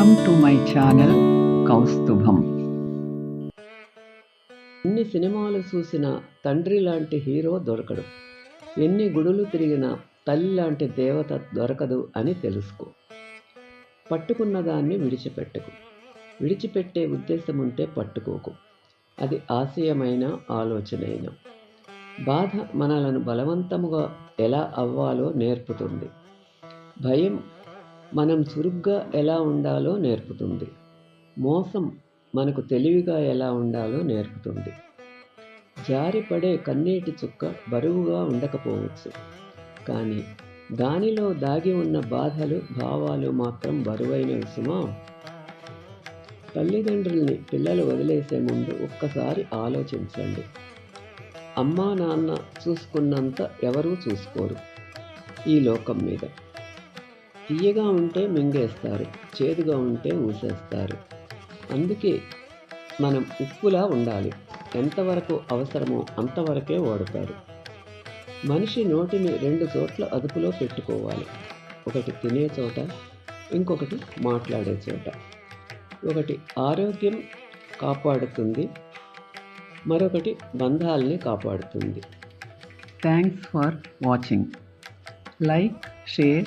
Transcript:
Welcome to my channel Kaustubham ఎన్ని సినిమాలు చూసినా తండ్రి లాంటి హీరో దొరకడు. ఎన్ని గుడులు తిరిగినా తల్లి లాంటి దేవత దొరకదు అని తెలుసుకో. పట్టుకున్న దాన్ని విడిచిపెట్టకు. విడిచిపెట్టే ఉద్దేశం ఉంటే పట్టుకోకు. అది ఆశయమైన ఆలోచనైన. బాధ మనలను బలవంతముగా ఎలా అవ్వాలో నేర్పుతుంది. భయం మనం చురుగ్గా ఎలా ఉండాలో నేర్పుతుంది. మోసం మనకు తెలివిగా ఎలా ఉండాలో నేర్పుతుంది. జారిపడే కన్నీటి చుక్క బరువుగా ఉండకపోవచ్చు. కానీ దానిలో దాగి ఉన్న బాధలు భావాలు మాత్రం బరువైనవి సుమా తల్లిదండ్రుల్ని పిల్లలు వదిలేసే ముందు ఒక్కసారి ఆలోచించండి. అమ్మా నాన్న చూసుకున్నంత ఎవరూ చూసుకోరు ఈ లోకం మీద. తీయగా ఉంటే మింగేస్తారు చేదుగా ఉంటే ఊసేస్తారు అందుకే మనం ఉప్పులా ఉండాలి. ఎంతవరకు అవసరమో అంతవరకే వాడుతారు. మనిషి నోటిని రెండు చోట్ల అదుపులో పెట్టుకోవాలి. ఒకటి తినే చోట ఇంకొకటి మాట్లాడే చోట. ఒకటి ఆరోగ్యం కాపాడుతుంది మరొకటి బంధాల్ని కాపాడుతుంది. Thanks for watching like share